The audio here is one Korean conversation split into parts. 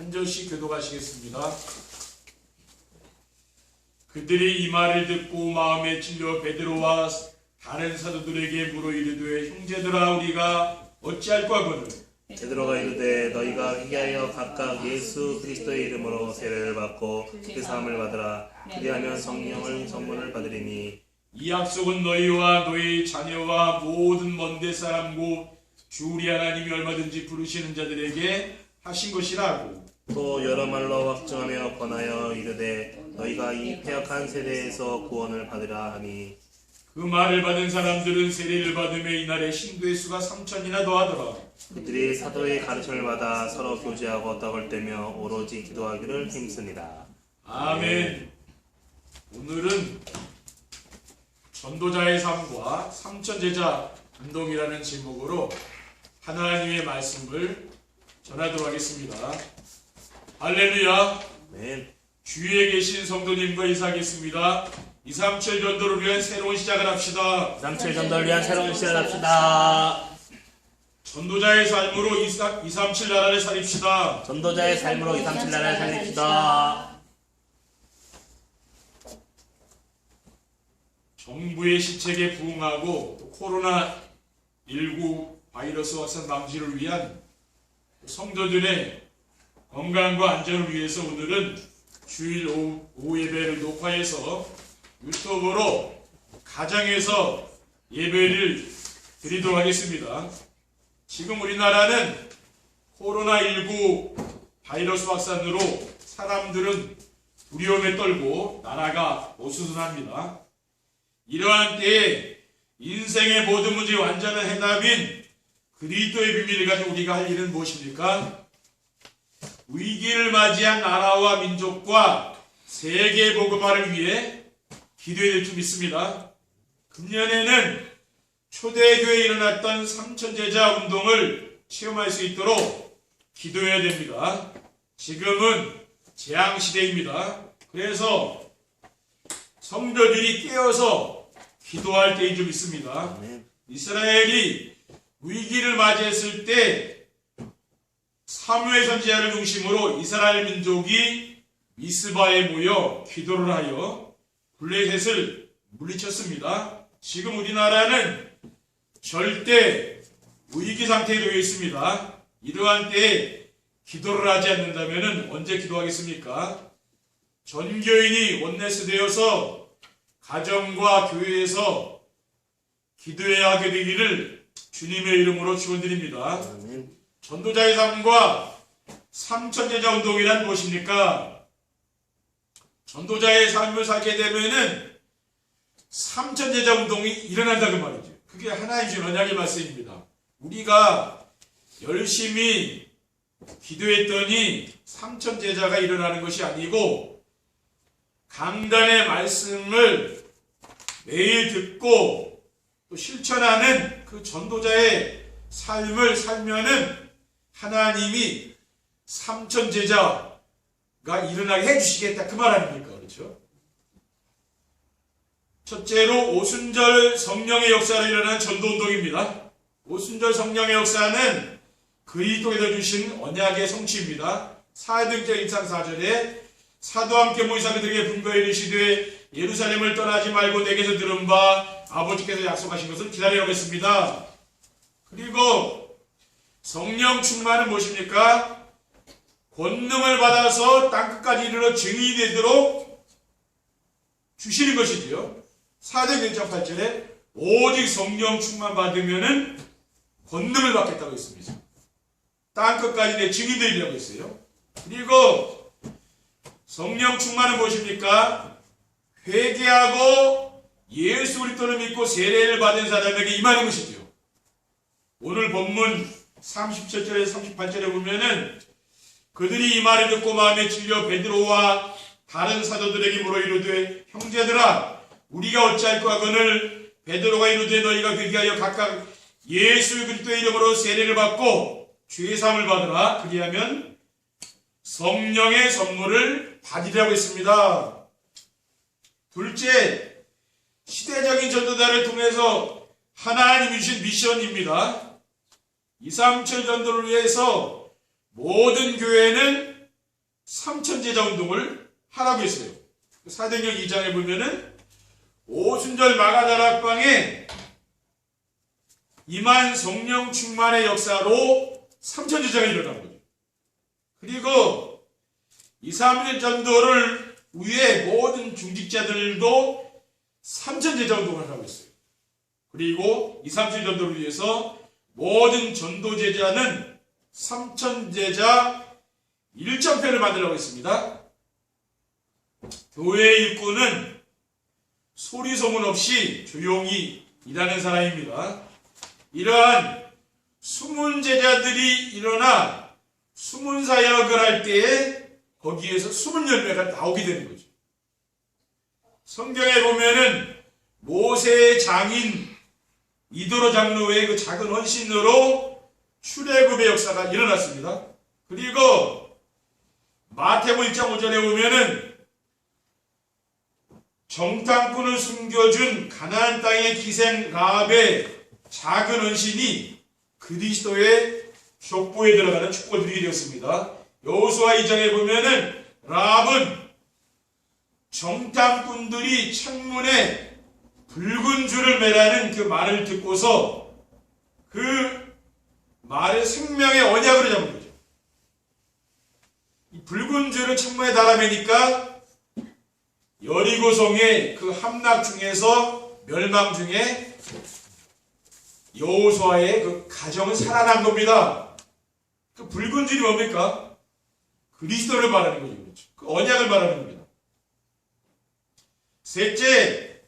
한 절씩 교도하시겠습니다. 그들이 이 말을 듣고 마음에 찔려 베드로와 다른 사도들에게 물어 이르되 형제들아 우리가 어찌할까 하거늘 베드로가 이르되 너희가 회개하여 각각 예수 그리스도의 이름으로 세례를 받고 그 사함을 받으라. 그리하면 성령을 선물을 받으리니. 이 약속은 너희와 너희 자녀와 모든 먼데 사람고 주 우리 하나님이 얼마든지 부르시는 자들에게 하신 것이라고. 또 여러 말로 확증하며 권하여 이르되 너희가 이 폐역한 세대에서 구원을 받으라 하니. 그 말을 받은 사람들은 세례를 받으며 이날에 신도의 수가 3천이나 더하더라. 그들이 사도의 가르침을 받아 서로 교제하고 떼며 오로지 기도하기를 힘쓰니라. 아멘. 오늘은 전도자의 삶과 삼천 제자 운동이라는 제목으로 하나님의 말씀을 전하도록 하겠습니다. 할렐루야. 아멘 주위에 계신 성도님과 인사하겠습니다. 237 전도를 위한 새로운 시작을 합시다. 37 전도를 위한 새로운 시작을 합시다 전도자의 삶으로 237 나라를 살립시다. 전도자의 삶으로 237 나라를 살립시다 정부의 시책에 부응하고 또 코로나 19 바이러스 확산 방지를 위한 성도들의 건강과 안전을 위해서 오늘은 주일 오후, 예배를 녹화해서 유튜브로 가정에서 예배를 드리도록 하겠습니다. 지금 우리나라는 코로나19 바이러스 확산으로 사람들은 두려움에 떨고 나라가 어수선합니다. 이러한 때에 인생의 모든 문제의 완전한 해답인 그리스도의 비밀을 가지고 우리가 할 일은 무엇입니까? 위기를 맞이한 나라와 민족과 세계 복음화를 위해 기도해야 될 줄 믿습니다. 금년에는 초대교회에 일어났던 삼천제자 운동을 체험할 수 있도록 기도해야 됩니다. 지금은 재앙 시대입니다. 그래서 성도들이 깨어서 기도할 때인 줄 믿습니다. 이스라엘이 위기를 맞이했을 때 사무엘 선지자를 중심으로 이스라엘 민족이 미스바에 모여 기도를 하여 블레셋을 물리쳤습니다. 지금 우리나라는 절대 위기 상태에 놓여 있습니다. 이러한 때에 기도를 하지 않는다면 언제 기도하겠습니까? 전교인이 원내스 되어서 가정과 교회에서 기도해야 하게 되기를 주님의 이름으로 축원드립니다. 아멘 전도자의 삶과 삼천제자 운동이란 무엇입니까? 전도자의 삶을 살게 되면은 삼천제자 운동이 일어난다 그 말이죠. 그게 하나님 주신 언약의 말씀입니다. 우리가 열심히 기도했더니 삼천제자가 일어나는 것이 아니고 강단의 말씀을 매일 듣고 또 실천하는 그 전도자의 삶을 살면은 하나님이 삼천 제자가 일어나게 해주시겠다 그 말 아닙니까 그렇죠? 첫째로 오순절 성령의 역사로 일어난 전도운동입니다. 오순절 성령의 역사는 그리스도에서 주신 언약의 성취입니다. 사도행전 1장 4절에 사도와 함께 모이사 그들에게 분거에 이르시되 예루살렘을 떠나지 말고 내게서 들은 바 아버지께서 약속하신 것을 기다리라고 했습니다. 그리고 성령 충만은 무엇입니까? 권능을 받아서 땅끝까지 이르러 증인이 되도록 주시는 것이지요. 사도행전 8절에 오직 성령 충만 받으면은 권능을 받겠다고 했습니다. 땅끝까지 내 증인이 되리라고 했어요. 그리고 성령 충만은 무엇입니까? 회개하고 예수 그리스도를 믿고 세례를 받은 사람에게 임하는 것이죠. 오늘 본문 37절에서 38절에 보면은 그들이 이 말을 듣고 마음에 찔려 베드로와 다른 사도들에게 물어 이르되 형제들아 우리가 어찌할 까 하거늘 베드로가 이르되 너희가 회개하여 각각 예수 그리스도의 이름으로 세례를 받고 죄 사함을 받으라 그리하면 성령의 선물을 받으라고 했습니다. 둘째, 시대적인 전도자를 통해서 하나님이 주신 미션입니다. 237 전도를 위해서 모든 교회는 삼천제자 운동을 하라고 했어요. 사도행전 2장에 보면은 오순절 마가다락방에 임한 성령 충만의 역사로 삼천제자가 일어난 거죠. 그리고 2, 3년 전도를 위해 모든 중직자들도 삼천제자 운동을 하고 있어요. 그리고 2, 3천 전도를 위해서 모든 전도 제자는 삼천제자 일정편을 만들라고 했습니다. 교회 일꾼은 소리 소문 없이 조용히 일하는 사람입니다. 이러한 숨은 제자들이 일어나 숨은 사역을 할 때에 거기에서 숨은 열매가 나오게 되는 거죠. 성경에 보면은 모세의 장인 이도로 장로의 그 작은 헌신으로 출애굽의 역사가 일어났습니다. 그리고 마태복음 1장 5절에 보면은 정탐꾼을 숨겨준 가나안 땅의 기생 라합의 작은 헌신이 그리스도의 족보에 들어가는 드리게 되었습니다. 여호수아 2장에 보면은 라합은 정탐꾼들이 창문에 붉은 줄을 매라는 그 말을 듣고서 그 말을 생명의 언약으로 잡은 거죠. 이 붉은 줄을 창문에 달아매니까 여리고성의 그 함락 중에서 멸망 중에 여호수아의 그 가정은 살아난 겁니다. 그 붉은 줄이 뭡니까? 그리스도를 말하는 거죠. 그렇죠. 그 언약을 말하는 겁니다. 셋째,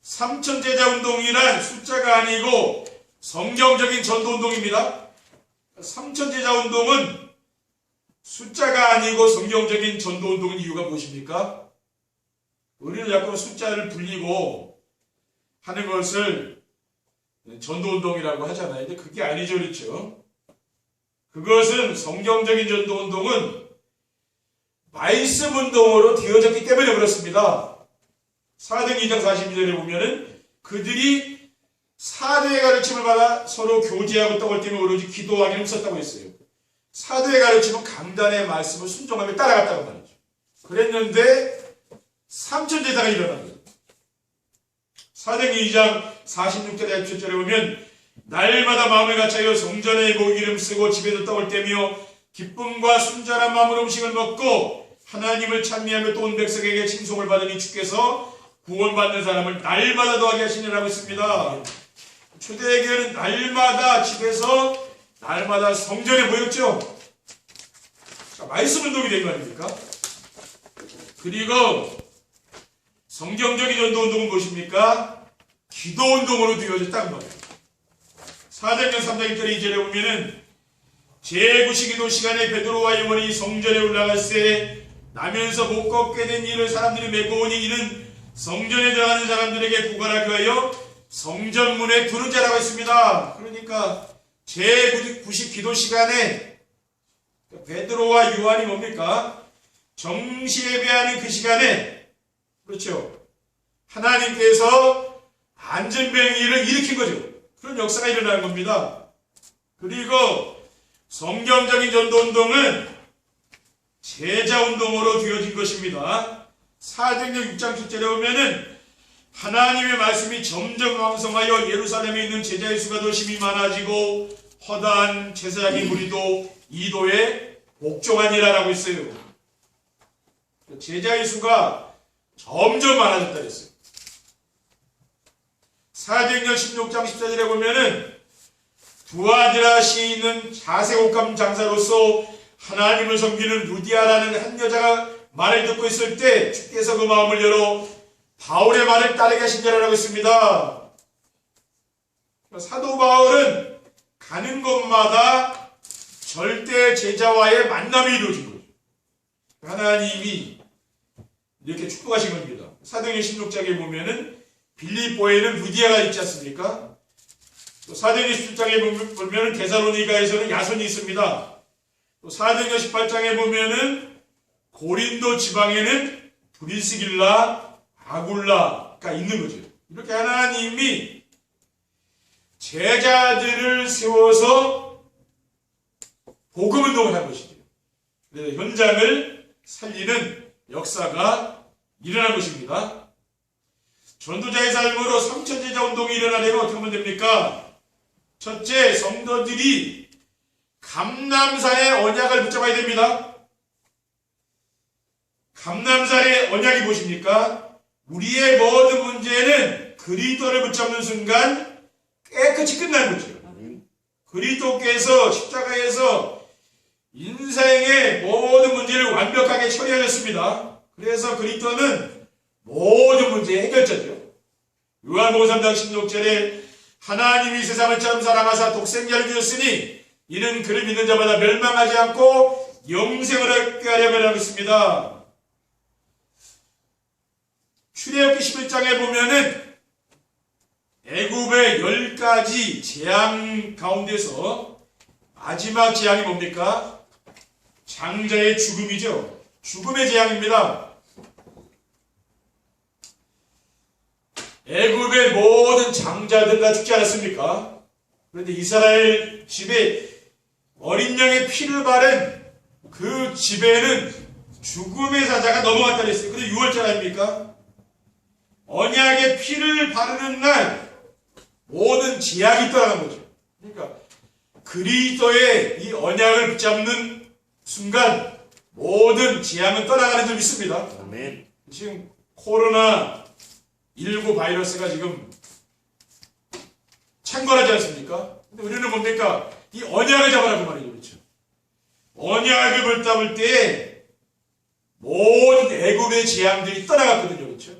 삼천제자 운동이란 숫자가 아니고 성경적인 전도 운동입니다. 삼천제자 운동은 숫자가 아니고 성경적인 전도 운동인 이유가 무엇입니까? 우리는 자꾸 숫자를 불리고 하는 것을 전도 운동이라고 하잖아요. 근데 그게 아니죠, 그렇죠? 그것은 성경적인 전도 운동은 말씀 운동으로 되어졌기 때문에 그렇습니다. 사도행 2장 42절에 보면은 그들이 사도의 가르침을 받아 서로 교제하고 떡을 떼며 오로지 기도하기를 썼다고 했어요. 사도의 가르침은 강단의 말씀을 순종하며 따라갔다고 말이죠. 그랬는데 삼천제사가 일어난 거예요. 사도행 2장 46절에 7절에 보면 날마다 마음을 같이하여 성전에 모 이름 쓰고 집에서 떡을 떼며 기쁨과 순전한 마음으로 음식을 먹고 하나님을 찬미하며 또 온 백성에게 칭송을 받으니 주께서 구원받는 사람을 날마다 더하게 하시느라고 했습니다. 초대교회는 날마다 집에서 날마다 성전에 모였죠. 자, 말씀 운동이 된 거 아닙니까? 그리고 성경적인 전도 운동은 무엇입니까? 기도 운동으로 되어졌다는 거예요. 사도행전 3장 1절에 2절에 보면은 제9시 기도 시간에 베드로와 요한이 성전에 올라갈새 나면서 못 걷게 된 이를 사람들이 메고 오니 이는 성전에 들어가는 사람들에게 구걸하기 위하여 성전문에 두는 자라고 했습니다. 그러니까 제9시 기도 시간에 베드로와 요한이 뭡니까? 정시 예배하는 그 시간에 그렇죠. 하나님께서 안전병기를 일으킨 거죠. 그런 역사가 일어나는 겁니다. 그리고 성경적인 전도 운동은 제자 운동으로 되어진 것입니다. 사도행전 6장 7절에 보면은 하나님의 말씀이 점점 왕성하여 예루살렘에 있는 제자의 수가 더 심히 많아지고 허다한 제사장의 무리도 이도에 복종하니라라고 했어요. 제자의 수가 점점 많아졌다 그랬어요. 사도행전 16장 14절에 보면은 두아드라 시인은 자세옥감 장사로서 하나님을 섬기는 루디아라는 한 여자가 말을 듣고 있을 때 주께서 그 마음을 열어 바울의 말을 따르게 하신 자라고 했습니다. 사도 바울은 가는 곳마다 절대 제자와의 만남이 이루어진 거죠. 하나님이 이렇게 축복하신 겁니다. 사도행전 16장에 보면은 빌립보에는 루디아가 있지 않습니까? 또 사도행전 17장에 보면 데살로니가에서는 야손이 있습니다. 또 사도행전 18장에 보면은 고린도 지방에는 브리스길라, 아굴라가 있는 거죠. 이렇게 하나님이 제자들을 세워서 복음 운동을 한 것이죠. 그래서 현장을 살리는 역사가 일어난 것입니다. 전도자의 삶으로 삼천제자 운동이 일어나려면 어떻게 하면 됩니까? 첫째, 성도들이 감남산의 언약을 붙잡아야 됩니다. 감남산의 언약이 무엇입니까? 우리의 모든 문제는 그리스도를 붙잡는 순간 깨끗이 끝나는 거죠. 그리스도께서 십자가에서 인생의 모든 문제를 완벽하게 처리하셨습니다. 그래서 그리스도는 모든 문제의 해결자죠. 요한복음 3장 16절에 하나님이 세상을 처음 사랑하사 독생자를 주셨으니 이는 그를 믿는 자마다 멸망하지 않고 영생을 얻게 하려고 하고 있습니다. 출애굽기 11장에 보면은 애굽의 열 가지 재앙 가운데서 마지막 재앙이 뭡니까? 장자의 죽음이죠. 죽음의 재앙입니다. 애굽의 모든 장자들 다 죽지 않았습니까? 그런데 이스라엘 집에 어린 양의 피를 바른 그 집에는 죽음의 사자가 넘어갔다 그랬어요. 근데 6월절 아닙니까? 언약의 피를 바르는 날 모든 제약이 떠나간 거죠. 그러니까 그리스도의 이 언약을 붙잡는 순간 모든 재앙은 떠나가는 줄 믿습니다. 아멘. 지금 코로나 19 바이러스가 지금 창궐하지 않습니까? 근데 우리는 뭡니까? 이 언약을 잡아라고 말이죠. 그렇죠? 언약을 붙잡을 때 모든 애굽의 재앙들이 떠나갔거든요. 그렇죠?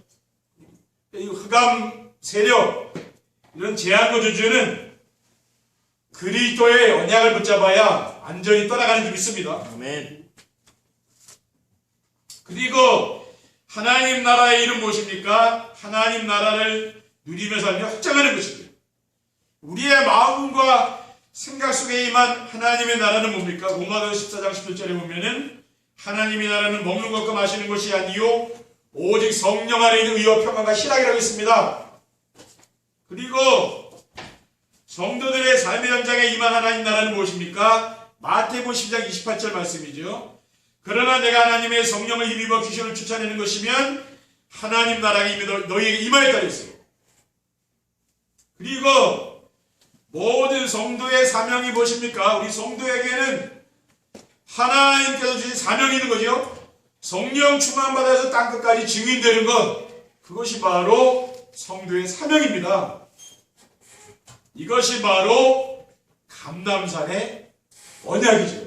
이 흑암 세력 이런 재앙과 저주는 그리스도의 언약을 붙잡아야 완전히 떠나가는 줄 믿습니다. 아멘. 그리고 하나님 나라의 이름 무엇입니까? 하나님 나라를 누리며 살며 확장하는 것입니다. 우리의 마음과 생각 속에 임한 하나님의 나라는 뭡니까? 로마서 14장 17절에 보면은 하나님의 나라는 먹는 것과 마시는 것이 아니요 오직 성령 안에 있는 의와 평안과 희락이라고 있습니다. 그리고 성도들의 삶의 현장에 임한 하나님 나라는 무엇입니까? 마태복음 10장 28절 말씀이죠. 그러나 내가 하나님의 성령을 힘입어 귀신을 쫓아내는 것이면 하나님 나라가 이미 너, 너희에게 임하였다 그랬어요. 그리고 모든 성도의 사명이 무엇입니까? 우리 성도에게는 하나님께서 주신 사명이 있는 거죠. 성령 충만받아서 땅끝까지 증인되는 것 그것이 바로 성도의 사명입니다. 이것이 바로 감남산의 언약이죠.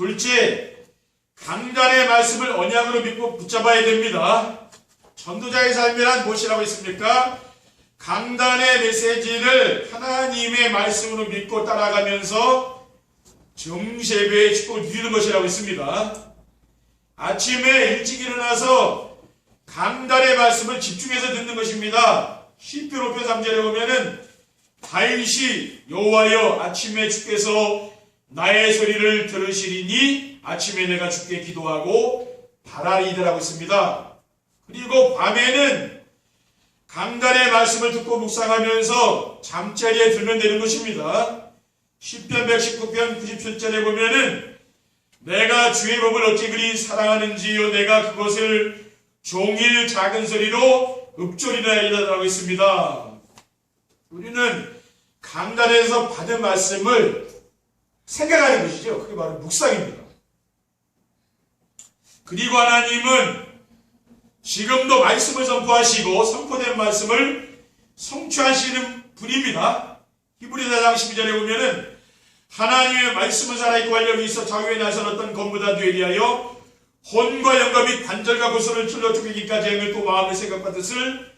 둘째, 강단의 말씀을 언약으로 믿고 붙잡아야 됩니다. 전도자의 삶이란 무엇이라고 했습니까? 강단의 메시지를 하나님의 말씀으로 믿고 따라가면서 정세배의 축복을 누리는 것이라고 했습니다. 아침에 일찍 일어나서 강단의 말씀을 집중해서 듣는 것입니다. 시편 5편 3절에 보면은 다윗이 여호와여 아침에 주께서 나의 소리를 들으시리니 아침에 내가 주께 기도하고 바라리더라고 있습니다. 그리고 밤에는 강단의 말씀을 듣고 묵상하면서 잠자리에 들면 되는 것입니다. 10편 119편 97절에 보면은 내가 주의 법을 어찌 그리 사랑하는지요 내가 그것을 종일 작은 소리로 읊조리라이라고 있습니다. 우리는 강단에서 받은 말씀을 생각하는 것이죠. 그게 바로 묵상입니다. 그리고 하나님은 지금도 말씀을 선포하시고 선포된 말씀을 성취하시는 분입니다. 히브리서 4장 12절에 보면은 하나님의 말씀은 살아있고 활력이 있어 좌우에 나서었던 것보다 되리하여 혼과 영과 및 관절과 구슬을 찔러 죽이기까지 행을 또 마음의 생각과 뜻을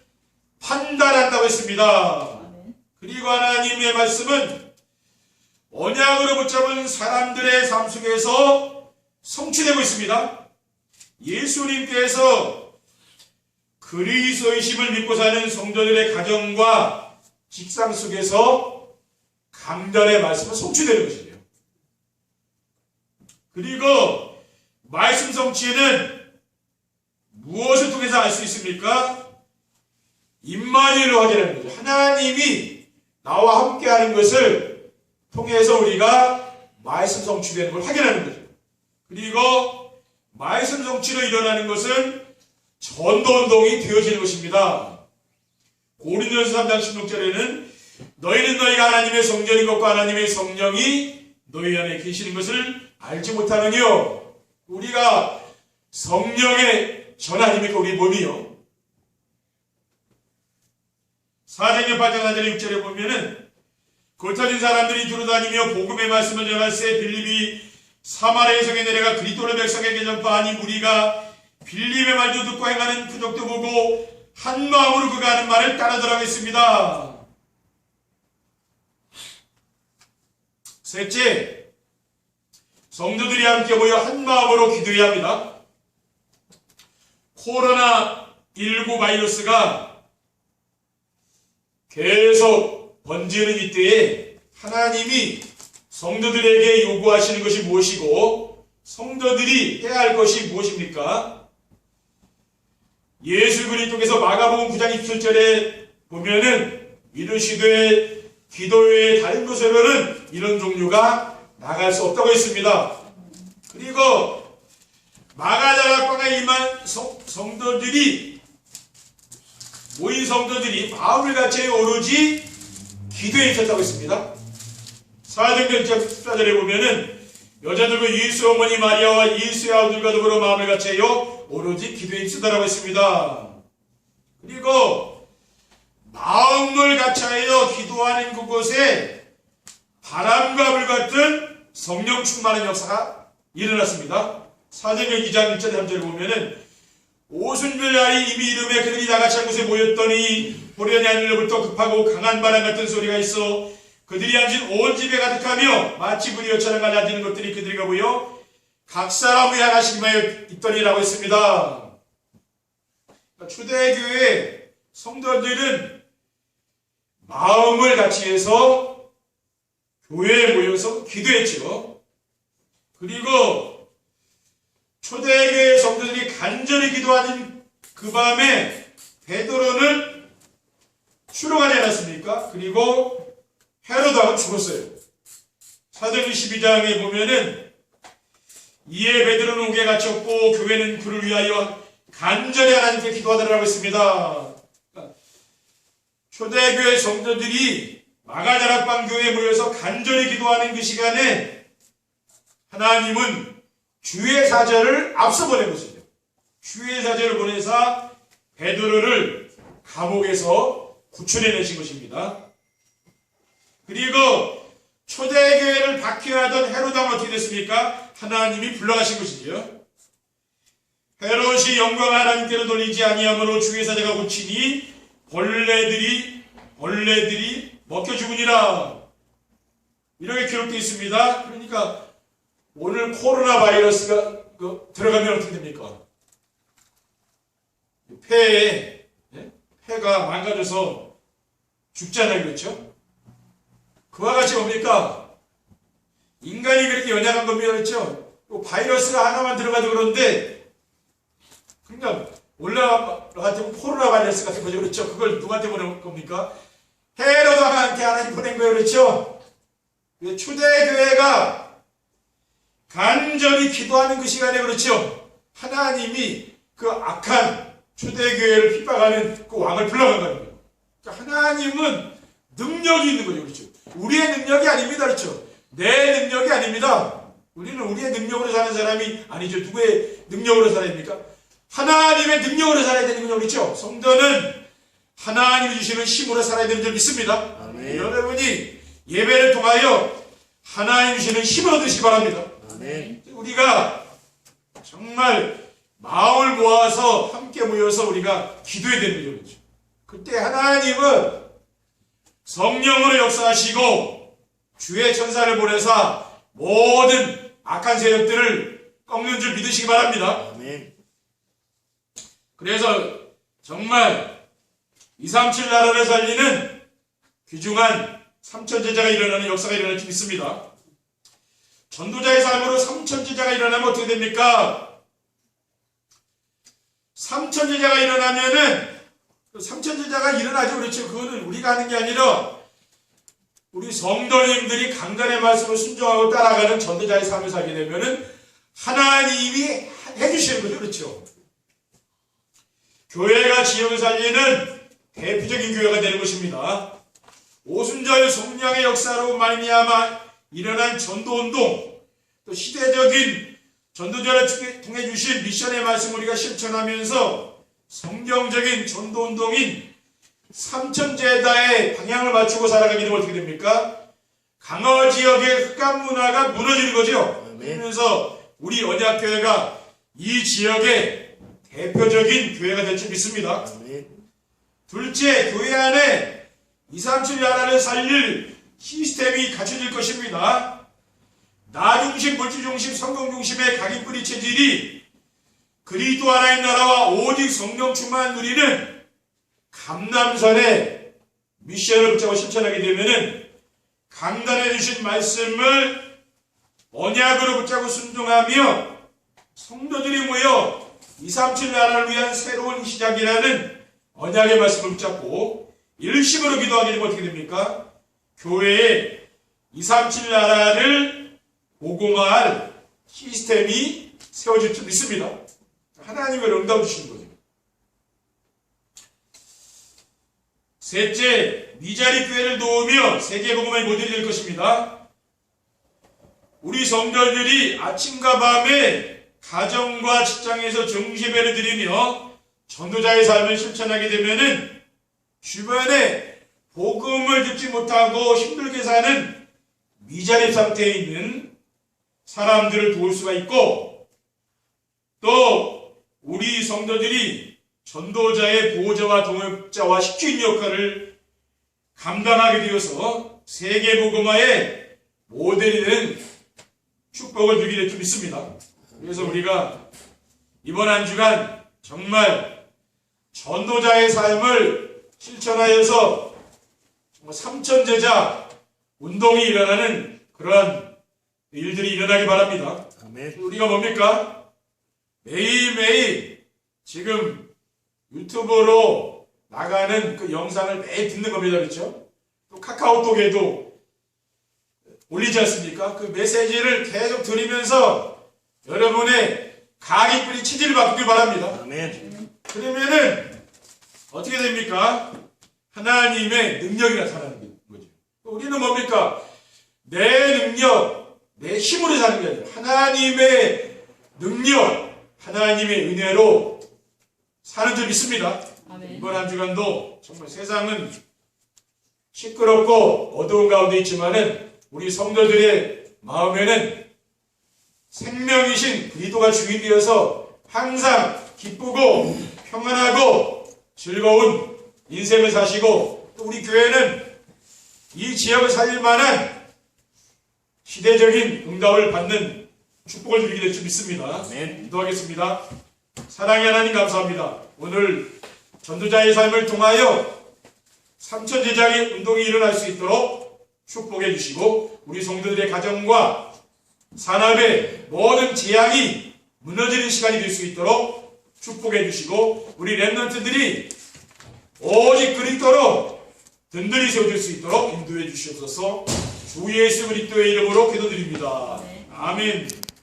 판단한다고 했습니다. 그리고 하나님의 말씀은 언약으로 붙잡은 사람들의 삶 속에서 성취되고 있습니다. 예수님께서 그리스도의심을 믿고 사는 성도들의 가정과 직장 속에서 강단의 말씀은 성취되는 것이에요. 그리고 말씀 성취는 무엇을 통해서 알 수 있습니까? 임마누엘로 확인하는 거죠. 하나님이 나와 함께하는 것을 통해서 우리가 말씀 성취되는 걸 확인하는 거죠. 그리고 말씀 성취로 일어나는 것은 전도 운동이 되어지는 것입니다. 고린도전서 3장 16절에는 너희는 너희가 하나님의 성전인 것과 하나님의 성령이 너희 안에 계시는 것을 알지 못하느니요. 우리가 성령의 전하님이니까 우리 몸이요. 사장의 8장 4절에 6절에 보면은 골터진 사람들이 두루 다니며 복음의 말씀을 전할세 빌립이 사마리아 성에 내려가 그리스도의 백성에게 전파하니 무리가 빌립의 말도 듣고 행하는 표적도 보고 한 마음으로 그가 하는 말을 따르더라고 했습니다. 셋째, 성도들이 함께 모여 한 마음으로 기도해야 합니다. 코로나19 바이러스가 계속 번지는 이때에 하나님이 성도들에게 요구하시는 것이 무엇이고 성도들이 해야 할 것이 무엇입니까? 예수 그리스도께서 마가복음 9장 27절에 보면은 이르시되 기도의 다른 것으로는 이런 종류가 나갈 수 없다고 했습니다. 그리고 마가다락방에 임한 성, 성도들이 모인 성도들이 마음을 같이 오로지 기도에 있었다고 했습니다. 사도행전 14절에 보면은 여자들과 예수 어머니 마리아와 예수의 아들과 더불어 마음을 같이요 오로지 기도에 있으다라고 했습니다. 그리고 마음을 같이하여 기도하는 그곳에 바람과 불 같은 성령 충만한 역사가 일어났습니다. 사도행전 2장 1절에 3절에 보면은 오순절 날이 이미 이름에 그들이 다 같이 한 곳에 모였더니 보련의 하늘로부터 급하고 강한 바람 같은 소리가 있어 그들이 앉은 온 집에 가득하며 마치 불이어처럼 갈라지는 것들이 그들과 보여 각 사람의 하나씩 임하여 있더니라고 했습니다. 그러니까 초대교회 성도들은 마음을 같이 해서 교회에 모여서 기도했죠. 그리고 초대교회 성도들이 간절히 기도하는 그 밤에 베드로는 추록하지 않았습니까? 그리고 헤로다가 죽었어요. 사도행 12장에 보면은 이에 베드로는 옥에 갇혔고 교회는 그를 위하여 간절히 하나님께 기도하더라고 했습니다. 초대교회 성도들이 마가다락방 교회에 모여서 간절히 기도하는 그 시간에 하나님은 주의 사절을 앞서 보낸 것이죠. 주의 사절을 보내사 베드로를 감옥에서 구출해내신 것입니다. 그리고 초대교회를 박해하던 헤로당은 어떻게 됐습니까? 하나님이 불러가신 것이지요. 헤롯이 영광 하나님께로 돌리지 아니하므로 주의 사자가 고치니 벌레들이 벌레들이 먹혀 죽으니라. 이렇게 기록되어 있습니다. 그러니까 오늘 코로나 바이러스가 그 들어가면 어떻게 됩니까? 폐에 예? 폐가 망가져서 죽잖아요, 그렇죠? 그와 같이 뭡니까? 인간이 그렇게 연약한 겁니다, 그렇죠? 또 바이러스가 하나만 들어가도 그런데 그러니까 올라 같은 코로나 바이러스 같은 거죠, 그렇죠? 그걸 누구한테 보낸 겁니까? 헤로당한테 하나님 보낸 거예요, 그렇죠? 초대교회가 간절히 기도하는 그 시간에 그렇죠. 하나님이 그 악한 초대교회를 핍박하는 그 왕을 불러간 거예요. 그러니까 하나님은 능력이 있는 거죠. 그렇죠. 우리의 능력이 아닙니다. 그렇죠. 내 능력이 아닙니다. 우리는 우리의 능력으로 사는 사람이 아니죠. 누구의 능력으로 살아야 됩니까? 하나님의 능력으로 살아야 되는 거죠. 그렇죠. 성도는 하나님이 주시는 힘으로 살아야 되는 줄 믿습니다. 아멘. 여러분이 예배를 통하여 하나님 주시는 힘을 얻으시기 바랍니다. 아멘. 우리가 정말 마음을 모아서 함께 모여서 우리가 기도해야 되는 거죠. 그때 하나님은 성령으로 역사하시고 주의 천사를 보내사 모든 악한 세력들을 꺾는 줄 믿으시기 바랍니다. 아멘. 그래서 정말 237 나라를 살리는 귀중한 삼천제자가 일어나는 역사가 일어날 줄 믿습니다. 전도자의 삶으로 삼천제자가 일어나면 어떻게 됩니까? 삼천제자가 일어나면은 그 삼천제자가 일어나죠. 그렇죠. 그거는 우리가 하는 게 아니라 우리 성도님들이 강단의 말씀을 순종하고 따라가는 전도자의 삶을 살게 되면은 하나님이 해주시는 거죠. 그렇죠. 교회가 지역을 살리는 대표적인 교회가 되는 것입니다. 오순절 성령의 역사로 말미암아 일어난 전도운동, 또 시대적인 전도자를 통해- 주신 미션의 말씀 우리가 실천하면서 성경적인 전도운동인 삼천제다의 방향을 맞추고 살아가게 되면 어떻게 됩니까? 강화 지역의 흑암 문화가 무너지는 거죠. 아멘. 그러면서 우리 언약교회가 이 지역의 대표적인 교회가 될 줄 믿습니다. 아멘. 둘째, 교회 안에 237 나라를 살릴 시스템이 갖춰질 것입니다. 나 중심, 물질 중심, 성공 중심의 각인 뿌리 체질이 그리스도 하나의 나라와 오직 성령 충만 누리는 감남선의 미션을 붙잡고 실천하게 되면은 강단해 주신 말씀을 언약으로 붙잡고 순종하며 성도들이 모여 237 나라를 위한 새로운 시작이라는 언약의 말씀을 붙잡고 일심으로 기도하게 되면 어떻게 됩니까? 교회에 237 나라를 보공할 시스템이 세워질 줄 믿습니다. 하나님을 응답 주시는 거죠. 셋째, 미자리 교회를 도우며 세계복음의 모델이 될 것입니다. 우리 성도들이 아침과 밤에 가정과 직장에서 정시배를 드리며 전도자의 삶을 실천하게 되면은 주변에 복음을 듣지 못하고 힘들게 사는 미자립 상태에 있는 사람들을 도울 수가 있고 또 우리 성도들이 전도자의 보호자와 동역자와 식주인 역할을 감당하게 되어서 세계 복음화의 모델이 되는 축복을 누리게 될줄 믿습니다. 그래서 우리가 이번 한 주간 정말 전도자의 삶을 실천하여서 삼천제자 운동이 일어나는 그러한 일들이 일어나기 바랍니다. 아멘. 우리가 뭡니까? 매일매일 지금 유튜브로 나가는 그 영상을 매일 듣는 겁니다. 그렇죠? 또 카카오톡에도 올리지 않습니까? 그 메시지를 계속 들으면서 여러분의 각인뿌리 체질을 바꾸길 바랍니다. 아멘. 그러면은 어떻게 됩니까? 하나님의 능력이 나타나는 거죠. 우리는 뭡니까? 내 능력, 내 힘으로 사는 게 아니라 하나님의 능력, 하나님의 은혜로 사는 줄 믿습니다. 아멘. 이번 한 주간도 정말 세상은 시끄럽고 어두운 가운데 있지만은 우리 성도들의 마음에는 생명이신 그리스도가 주인되어서 항상 기쁘고 평안하고 즐거운 인생을 사시고 또 우리 교회는 이 지역을 살릴 만한 시대적인 응답을 받는 축복을 누리게 될 줄 믿습니다. 아멘. 기도하겠습니다. 사랑의 하나님 감사합니다. 오늘 전도자의 삶을 통하여 삼천 제자의 운동이 일어날 수 있도록 축복해 주시고 우리 성도들의 가정과 산업의 모든 재앙이 무너지는 시간이 될 수 있도록 축복해 주시고 우리 랩런트들이 오직 그리스도로 든든히 세워질 수 있도록 인도해 주시옵소서 주 예수 그리스도의 이름으로 기도드립니다. 네. 아멘.